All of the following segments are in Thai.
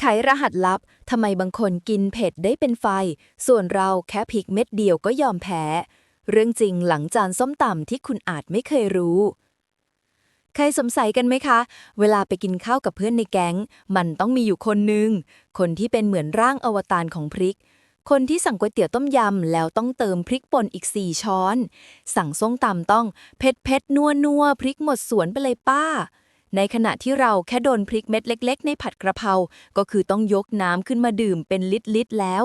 ไขรหัสลับทำไมบางคนกินเผ็ดได้เป็นไฟ ส่วนเราแค่พริกเม็ดเดียวก็ยอมแพ้ เรื่องจริงหลังจานส้มตำที่คุณอาจไม่เคยรู้ ใครสงสัยกันไหมคะ เวลาไปกินข้าวกับเพื่อนในแก๊ง มันต้องมีอยู่คนหนึ่ง คนที่เป็นเหมือนร่างอวตารของพริก คนที่สั่งก๋วยเตี๋ยวต้มยำแล้วต้องเติมพริกป่นอีก4ช้อน สั่งส้มตำต้องเผ็ดเผ็ดนัวนัวพริกหมดสวนไปเลยป้า ในขณะที่เราแค่โดนพริกเม็ดเล็ก ๆ ในผัดกระเพรา ก็คือต้องยกน้ำขึ้นมาดื่มเป็นลิตรๆแล้ว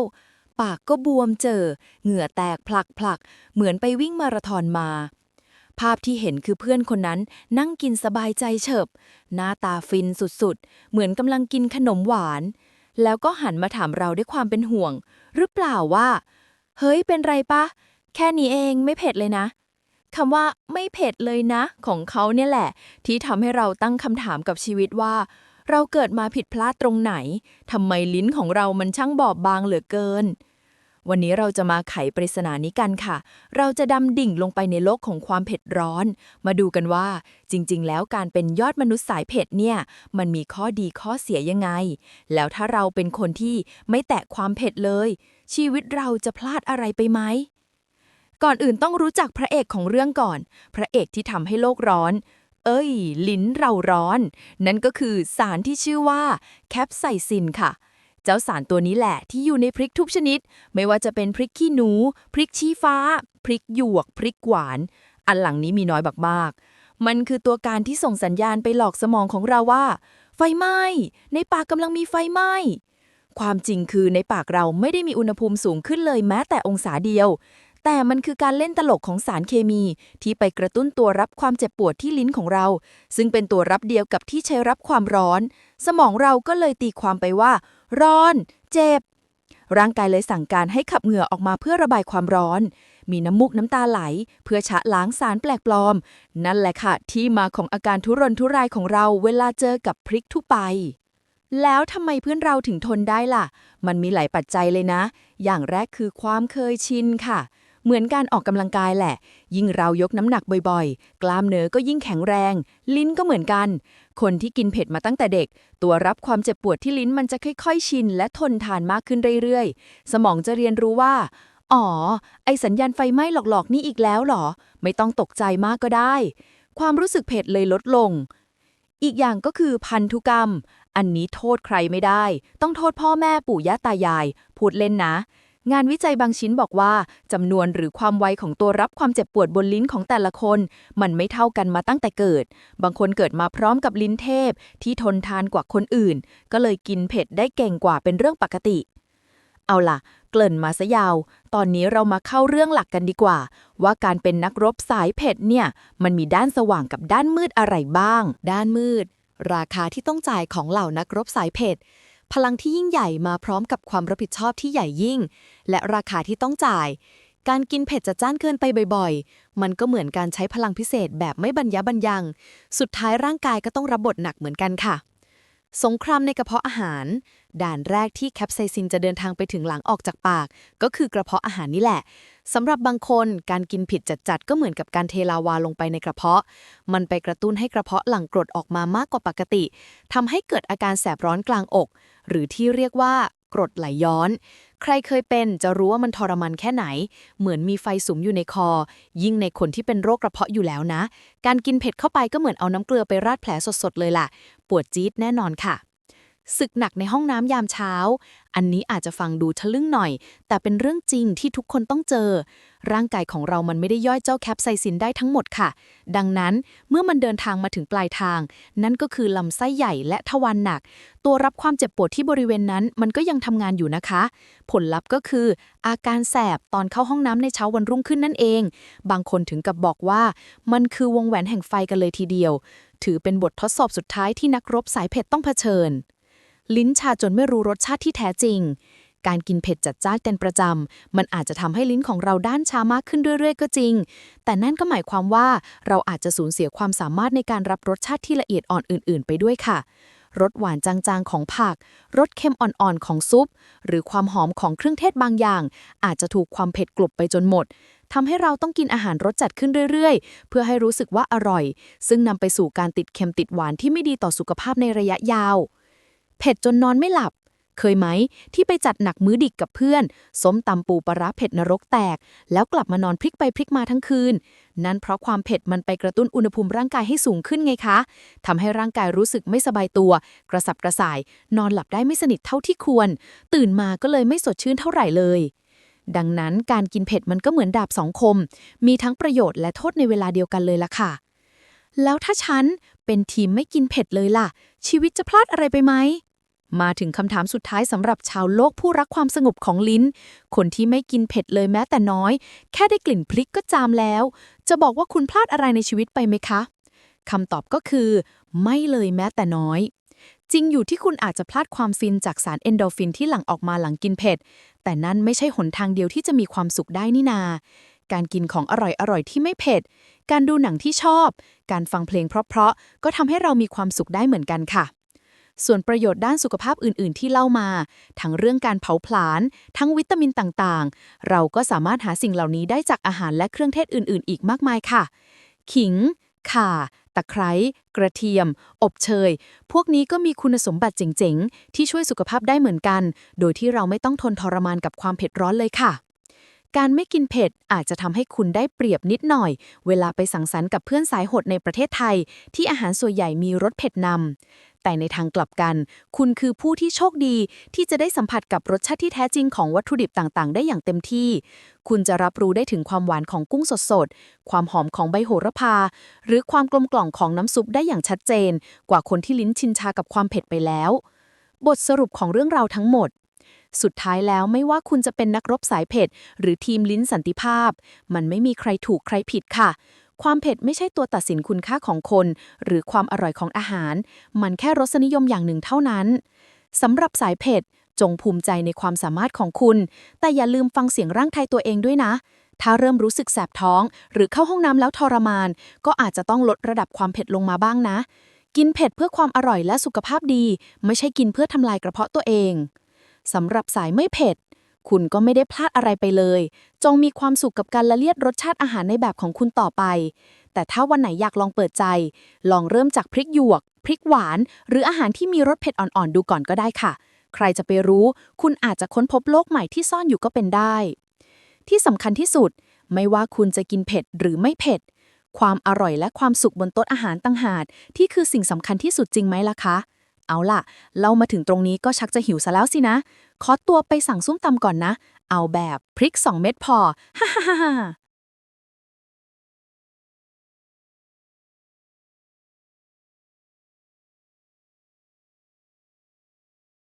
ปากก็บวมเจอ เหงื่อแตกพลักๆ เหมือนไปวิ่งมาราธอนมา ภาพที่เห็นคือเพื่อนคนนั้นนั่งกินสบายใจเฉิบ หน้าตาฟินสุดๆ เหมือนกำลังกินขนมหวาน แล้วก็หันมาถามเราด้วยความเป็นห่วง หรือเปล่าว่า เฮ้ยเป็นไรปะแค่นี้เองไม่เผ็ดเลยนะ คำว่าไม่เผ็ดเลยนะ ของเขาเนี่ยแหละ ที่ทำให้เราตั้งคำถามกับชีวิตว่า เราเกิดมาผิดพลาดตรงไหนทำไมลิ้นของเรามันช่างบอบบางเหลือเกิน วันนี้เราจะมาไขปริศนานี้กันค่ะ เราจะดำดิ่งลงไปในโลกของความเผ็ดร้อน มาดูกันว่า จริง ๆ แล้วการเป็นยอดมนุษย์สายเผ็ดเนี่ย มันมีข้อดีข้อเสียยังไง แล้วถ้าเราเป็นคนที่ไม่แตะความเผ็ดเลย ชีวิตเราจะพลาดอะไรไปไหม ก่อนอื่นต้องรู้จักพระเอกของเรื่องก่อน พระเอกที่ทำให้โลกร้อน เอ้ย ลิ้นเราร้อน นั่นก็คือสารที่ชื่อว่าแคปไซซินค่ะ เจ้าสารตัวนี้แหละที่อยู่ในพริกทุกชนิด ไม่ว่าจะเป็นพริกขี้หนู พริกชี้ฟ้า พริกหยวก พริกหวาน อันหลังนี้มีน้อยมากๆ มันคือตัวการที่ส่งสัญญาณไปหลอกสมองของเราว่า ไฟไหม้ ในปากกำลังมีไฟไหม้ความจริงคือในปากเราไม่ได้มีอุณหภูมิสูงขึ้นเลยแม้แต่องศาเดียว แต่มันคือการเล่นตลกของสารเคมี ที่ไปกระตุ้นตัวรับความเจ็บปวดที่ลิ้นของเรา ซึ่งเป็นตัวรับเดียวกับที่ใช้รับความร้อน สมองเราก็เลยตีความไปว่า ร้อน เจ็บ ร่างกายเลยสั่งการให้ขับเหงื่อออกมาเพื่อระบายความร้อน มีน้ำมูกน้ำตาไหล เพื่อชะล้างสารแปลกปลอม นั่นแหละค่ะ ที่มาของอาการทุรนทุรายของเราเวลาเจอกับพริกทุไปแล้วทำไมเพื่อนเราถึงทนได้ล่ะ มันมีหลายปัจจัยเลยนะ อย่างแรกคือความเคยชินค่ะ เหมือนการออกกำลังกายแหละ ยิ่งเรายกน้ำหนักบ่อยๆ กล้ามเนื้อก็ยิ่งแข็งแรง ลิ้นก็เหมือนกัน คนที่กินเผ็ดมาตั้งแต่เด็ก ตัวรับความเจ็บปวดที่ลิ้นมันจะค่อยๆ ชิน และทนทานมากขึ้นเรื่อยๆ สมองจะเรียนรู้ว่า อ๋อ ไอสัญญาณไฟไหม้หลอกๆ นี่อีกแล้วหรอ ไม่ต้องตกใจมากก็ได้ ความรู้สึกเผ็ดเลยลดลง อีกอย่างก็คือพันธุกรรม อันนี้โทษใครไม่ได้ ต้องโทษพ่อแม่ปู่ย่าตายาย พูดเล่นนะ งานวิจัยบางชิ้นบอกว่าจำนวนหรือความไวของตัวรับความเจ็บปวดบนลิ้นของแต่ละคน มันไม่เท่ากันมาตั้งแต่เกิด บางคนเกิดมาพร้อมกับลิ้นเทพ ที่ทนทานกว่าคนอื่น ก็เลยกินเผ็ดได้เก่งกว่าเป็นเรื่องปกติ เอาล่ะ เกริ่นมาซะยาว ตอนนี้เรามาเข้าเรื่องหลักกันดีกว่า ว่าการเป็นนักรบสายเผ็ดเนี่ย มันมีด้านสว่างกับด้านมืดอะไรบ้าง ด้านมืด ราคาที่ต้องจ่ายของเหล่านักรบสายเผ็ด พลังที่ยิ่งใหญ่มาพร้อมกับความรับผิดชอบที่ใหญ่ยิ่ง และราคาที่ต้องจ่าย การกินเผ็ดจะจ้านเกินไปบ่อยๆ มันก็เหมือนการใช้พลังพิเศษแบบไม่บรรยะบรรยัง สุดท้ายร่างกายก็ต้องรับบทหนักเหมือนกันค่ะ สงครามในกระเพาะอาหาร ด่านแรกที่แคปไซซินจะเดินทางไปถึงหลังออกจากปาก ก็คือกระเพาะอาหารนี่แหละสำหรับบางคนการกินผิดจัดๆก็เหมือนกับการเทลาวาลงไปในกระเพาะ มันไปกระตุ้นให้กระเพาะหลั่งกรดออกมามากกว่าปกติทำให้เกิดอาการแสบร้อนกลางอก หรือที่เรียกว่ากรดไหลย้อน ใครเคยเป็นจะรู้ว่ามันทรมานแค่ไหน เหมือนมีไฟสุมอยู่ในคอ ยิ่งในคนที่เป็นโรคกระเพาะอยู่แล้วนะ การกินเผ็ดเข้าไปก็เหมือนเอาน้ำเกลือไปราดแผลสดๆเลยล่ะ ปวดจี๊ดแน่นอนค่ะศึกหนักในห้องน้ำยามเช้า อันนี้อาจจะฟังดูทะลึ่งหน่อย แต่เป็นเรื่องจริงที่ทุกคนต้องเจอ ร่างกายของเรามันไม่ได้ย่อยเจ้าแคปไซซินได้ทั้งหมดค่ะ ดังนั้นเมื่อมันเดินทางมาถึงปลายทาง นั่นก็คือลำไส้ใหญ่และทวารหนัก ตัวรับความเจ็บปวดที่บริเวณนั้น มันก็ยังทำงานอยู่นะคะ ผลลัพธ์ก็คือ อาการแสบตอนเข้าห้องน้ำในเช้าวันรุ่งขึ้นนั่นเอง บางคนถึงกับบอกว่า มันคือวงแหวนแห่งไฟกันเลยทีเดียว ถือเป็นบททดสอบสุดท้ายที่นักรบสายเผ็ดต้องเผชิญ ลิ้นชาจนไม่รู้รสชาติที่แท้จริง การกินเผ็ดจัดจ้านเป็นประจำ มันอาจจะทำให้ลิ้นของเราด้านชามากขึ้นเรื่อยๆ ก็จริง แต่นั่นก็หมายความว่าเราอาจจะสูญเสียความสามารถในการรับรสชาติที่ละเอียดอ่อนอื่น ๆ ไปด้วยค่ะรสหวานจางๆ ของผัก รสเค็มอ่อนๆ ของซุป หรือความหอมของเครื่องเทศบางอย่าง อาจจะถูกความเผ็ดกลบไปจนหมด ทำให้เราต้องกินอาหารรสจัดขึ้นเรื่อยๆ เพื่อให้รู้สึกว่าอร่อย ซึ่งนำไปสู่การติดเค็มติดหวานที่ไม่ดีต่อสุขภาพในระยะยาว เผ็ดจนนอนไม่หลับ เคยไหม ที่ไปจัดหนักมื้อดิกกับเพื่อนส้มตำปูปลาร้าเผ็ดนรกแตก แล้วกลับมานอนพลิกไปพลิกมาทั้งคืน นั่นเพราะความเผ็ดมันไปกระตุ้นอุณหภูมิร่างกายให้สูงขึ้นไงคะทำให้ร่างกายรู้สึกไม่สบายตัว กระสับกระส่าย นอนหลับได้ไม่สนิทเท่าที่ควร ตื่นมาก็เลยไม่สดชื่นเท่าไหร่เลย ดังนั้นการกินเผ็ดมันก็เหมือนดาบสองคม มีทั้งประโยชน์และโทษในเวลาเดียวกันเลยล่ะค่ะ แล้วถ้าฉันเป็นทีมไม่กินเผ็ดเลยล่ะ ชีวิตจะพลาดอะไรไปไหม มาถึงคำถามสุดท้ายสำหรับชาวโลกผู้รักความสงบของลิ้น คนที่ไม่กินเผ็ดเลยแม้แต่น้อย แค่ได้กลิ่นพริกก็จามแล้ว จะบอกว่าคุณพลาดอะไรในชีวิตไปไหมคะคำตอบก็คือ ไม่เลยแม้แต่น้อย จริงอยู่ที่คุณอาจจะพลาดความฟินจากสารเอนโดฟินที่หลั่งออกมาหลังกินเผ็ด แต่นั่นไม่ใช่หนทางเดียวที่จะมีความสุขได้นี่นา การกินของอร่อยๆที่ไม่เผ็ด การดูหนังที่ชอบ การฟังเพลงเพราะๆ ก็ทำให้เรามีความสุขได้เหมือนกันค่ะ ส่วนประโยชน์ด้านสุขภาพอื่น ๆ ที่เล่ามา ทั้งเรื่องการเผาผลาญ ทั้งวิตามินต่างๆ เราก็สามารถหาสิ่งเหล่านี้ได้จากอาหารและเครื่องเทศอื่น ๆ อีกมากมายค่ะ ขิงข่าะไคร้กระเทียม อบเชย พวกนี้ก็มีคุณสมบัติเจ๋งๆ ที่ช่วยสุขภาพได้เหมือนกัน โดยที่เราไม่ต้องทนทรมานกับความเผ็ดร้อนเลยค่ะ การไม่กินเผ็ดอาจจะทำให้คุณได้เปรียบนิดหน่อย เวลาไปสังสรรค์กับเพื่อนสายโหดในประเทศไทย ที่อาหารส่วนใหญ่มีรสเผ็ดนำแต่ในทางกลับกัน คุณคือผู้ที่โชคดี ที่จะได้สัมผัสกับรสชาติที่แท้จริงของวัตถุดิบต่างๆ ได้อย่างเต็มที่ คุณจะรับรู้ได้ถึงความหวานของกุ้งสดๆ ความหอมของใบโหระพา หรือความกลมกล่อมของน้ำซุปได้อย่างชัดเจน กว่าคนที่ลิ้นชินชากับความเผ็ดไปแล้ว บทสรุปของเรื่องราวทั้งหมด สุดท้ายแล้วไม่ว่าคุณจะเป็นนักรบสายเผ็ด หรือทีมลิ้นสันติภาพ มันไม่มีใครถูกใครผิดค่ะ ความเผ็ดไม่ใช่ตัวตัดสินคุณค่าของคน หรือความอร่อยของอาหาร มันแค่รสนิยมอย่างหนึ่งเท่านั้นสำหรับสายเผ็ดจงภูมิใจในความสามารถของคุณ แต่อย่าลืมฟังเสียงร่างกายตัวเองด้วยนะ ถ้าเริ่มรู้สึกแสบท้อง หรือเข้าห้องน้ำแล้วทรมาน ก็อาจจะต้องลดระดับความเผ็ดลงมาบ้างนะ กินเผ็ดเพื่อความอร่อยและสุขภาพดี ไม่ใช่กินเพื่อทำลายกระเพาะตัวเอง สำหรับสายไม่เผ็ด คุณก็ไม่ได้พลาดอะไรไปเลย จงมีความสุขกับการละเลียดรสชาติอาหารในแบบของคุณต่อไป แต่ถ้าวันไหนอยากลองเปิดใจ ลองเริ่มจากพริกหยวก พริกหวาน หรืออาหารที่มีรสเผ็ดอ่อนๆดูก่อนก็ได้ค่ะ ใครจะไปรู้ คุณอาจจะค้นพบโลกใหม่ที่ซ่อนอยู่ก็เป็นได้ ที่สำคัญที่สุด ไม่ว่าคุณจะกินเผ็ดหรือไม่เผ็ด ความอร่อยและความสุขบนโต๊ะอาหารต่างหากที่คือสิ่งสำคัญที่สุดจริงไหมล่ะคะ เอาล่ะ เรามาถึงตรงนี้ก็ชักจะหิวซะแล้วสินะ ขอตัวไปสั่งซุ้มตำก่อนนะ เอาแบบพริกสองเม็ดพอ ฮ่าฮ่าฮ่า